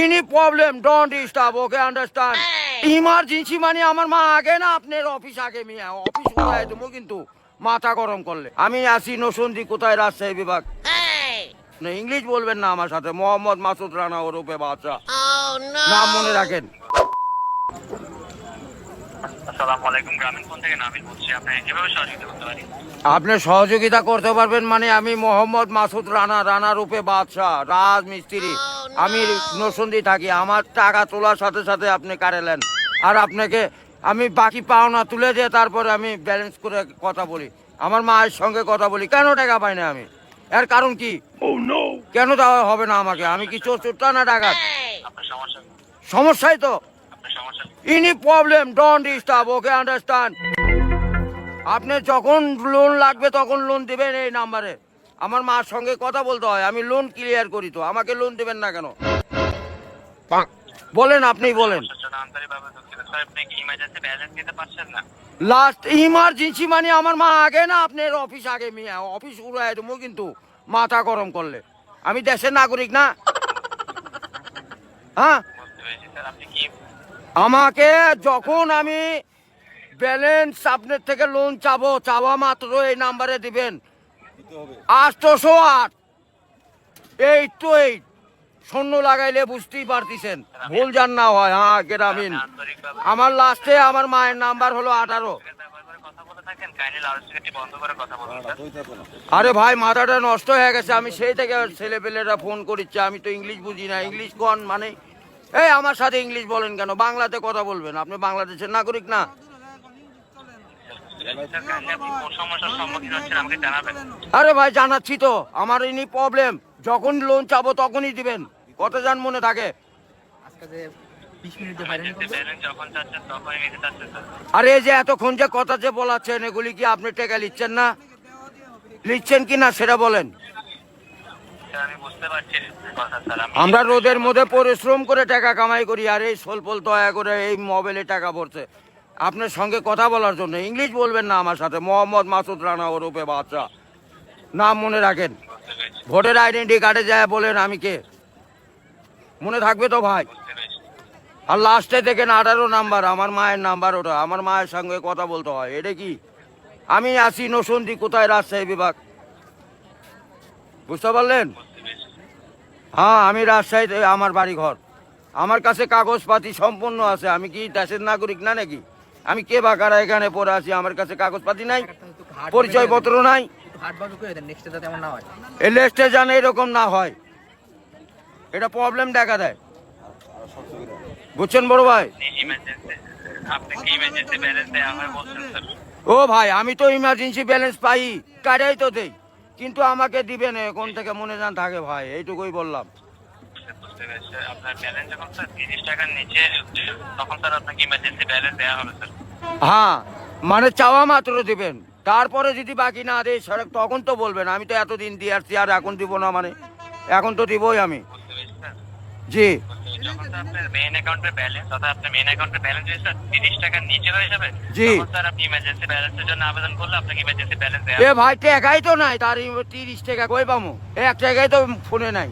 Any problem don't disturb okay understand emergency মানে আমার মা আগে না আপনার অফিস আগে মিয়া অফিস কোথায় দেবো কিন্তু মাথা গরম করলে। আমি আসি নসন্দি কোথায় রাজশাহী বিভাগ? না ইংলিশ বলবেন না আমার সাথে মোহাম্মদ মাসুদ রানা ওরূপে বাদশা নাম মনে রাখেন। আসসালামু আলাইকুম গ্রামীণ ফোন থেকে নাবিল বলছি আপনাকে কীভাবে সহযোগিতা করতে পারি আপনি সহযোগিতা করতে পারবেন মানে আমি মোহাম্মদ মাসুদ রানা রানা রূপে বাদশাহ রাজ মিস্ত্রি আমি নসন্দি থাকি আমার টাকা তোলার সাথে সাথে আপনি কারেলেন আর আপনাকে আমি বাকি পাওনা তুলে দিয়ে তারপরে আমি ব্যালেন্স করে কথা বলি। আমার মায়ের সঙ্গে কথা বলি কেন টাকা পাই না আমি? এর কারণ কি? কেন দেওয়া হবে না আমাকে? আমি কি চোর চোরটা না ডাকাত? সমস্যা সমস্যাই তো। Any problem don't disturb okay understand আপনি যখন লোন লাগবে তখন লোন দিবেন এই নাম্বারে আমার মার সঙ্গে কথা বলতে হয় আমি লোন ক্লিয়ার করি তো আমাকে লোন দেবেন না কেন? বলেন আপনি বলেন। সমস্যার জন্য আন্তরিকভাবে দুঃখিত। স্যার আপনি কি ইমার্জেন্সি ব্যালেন্স দিতে পারছেন না? লাস্ট ইমার্জেন্সি মানে আমার মা আগে না আপনার অফিস আগে মিয়া অফিস উড়াই দেবো কিন্তু মাথা গরম করলে। আমি দেশের নাগরিক না। হ্যাঁ? আমাকে যখন আমি ব্যালেন্স আপনার থেকে লোন চাবো চাওয়া মাত্র এই নাম্বারে দিবেন। আটশোশো আট। এইট টু এইট শূন্য লাগাইলে বুঝতেই পারতেছেন। ভুল জান না হয় হ্যাঁ গ্রামীণ। আমার লাস্টে আমার মায়ের নাম্বার হলো আঠারো। আরে ভাই, মাথাটা নষ্ট হয়ে গেছে, আমি সেই থেকে ছেলেপেলেরা ফোন করিচ্ছে, আমি তো ইংলিশ বুঝি না। ইংলিশ কোন মানে? এই, আমার সাথে ইংলিশ বলেন কেন? বাংলাতে কথা বলবেন। আপনি বাংলাদেশের নাগরিক না স্যার কাইন্ডলি আপনি কোন সমস্যার সম্মুখীন হচ্ছেন আমাকে জানাবেন আরে ভাই, জানাচ্ছি তো। আমার ইনি প্রবলেম যখন লোন চাবো তখনই দিবেন। কত যান মনে থাকে? আর এই যে এতক্ষণ যে কথা যে বলাচ্ছেন, এগুলি কি আপনি টেকা নিচ্ছেন না? নিচ্ছেন কি না সেটা বলেন। আমরা রোদের মধ্যে পরিশ্রম করে টাকা কামাই করি, আর এই সলপল দয়া করে এই মোবাইলে টাকা পড়ছে আপনার সঙ্গে কথা বলার জন্য। ইংলিশ বলবেন না আমার সাথে। মোহাম্মদ মাসুদ রানা ওরূপে বাদশা। নাম মনে রাখেন। ভোটের আইডেন্টি কার্ডে যায় বলেন আমি কে? মনে থাকবে তো ভাই? আর লাস্টে দেখেন আঠারো নাম্বার, আমার মায়ের নাম্বার ওটা। আমার মায়ের সঙ্গে কথা বলতে হয়। এটা কি? আমি আসি নসন্দি, কোথায়? রাজশাহী বিভাগ। বুঝতে পারলেন? হ্যাঁ আমি রাজশাহীতে, আমার বাড়ি ঘর আমার কাছে কাগজপাতি সম্পূর্ণ আছে। আমি কি দেশের নাগরিক না নাকি? আমি কে বা কারা এখানে পড়ে আছি? আমার কাছে কাগজপাতি নাই পরিচয় পত্র নাই না এই লেস্টে এরকম না হয়। এটা প্রবলেম দেখা দেয়। বুঝছেন বড় ভাই? ও ভাই, আমি তো ইমার্জেন্সি ব্যালেন্স পাই কাটাই তো দেই। কিন্তু আমাকে দিবেন কোন থেকে মনে যান থাকে ভাই, এইটুকুই বললাম। বুঝতে পেরেছি আপনার ব্যালেন্স যখন স্যার তিরিশ টাকার নিচে। তখন স্যার আপনাকে ইমার্জেন্সি ব্যালেন্স দেওয়া হবে স্যার। হ্যাঁ মানে চাওয়া মাত্র দিবেন। তারপরে যদি বাকি না দেয় তখন তো বলবেন আমি তো এতদিন দিয়ে আসছি আর এখন দিব না মানে। এখন তো দিবই আমি। জি। বুঝতে পেরেছি। যখন স্যার আপনার মেইন অ্যাকাউন্টের ব্যালেন্স অর্থাৎ আপনার মেইন অ্যাকাউন্টের ব্যালেন্স যদি স্যার তিরিশ টাকার নিচে হয়ে যাবে জি। তখন স্যার আপনি ইমার্জেন্সি ব্যালেন্সের জন্য আবেদন করলে আপনাকে ইমার্জেন্সি ব্যালেন্স দেওয়া এ ভাই টাকাই তো নাই তার তিরিশ টাকা কই পামু এক টাকাই তো ফোনে নাই।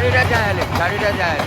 গাড়িটা যায় গাড়িটা যায়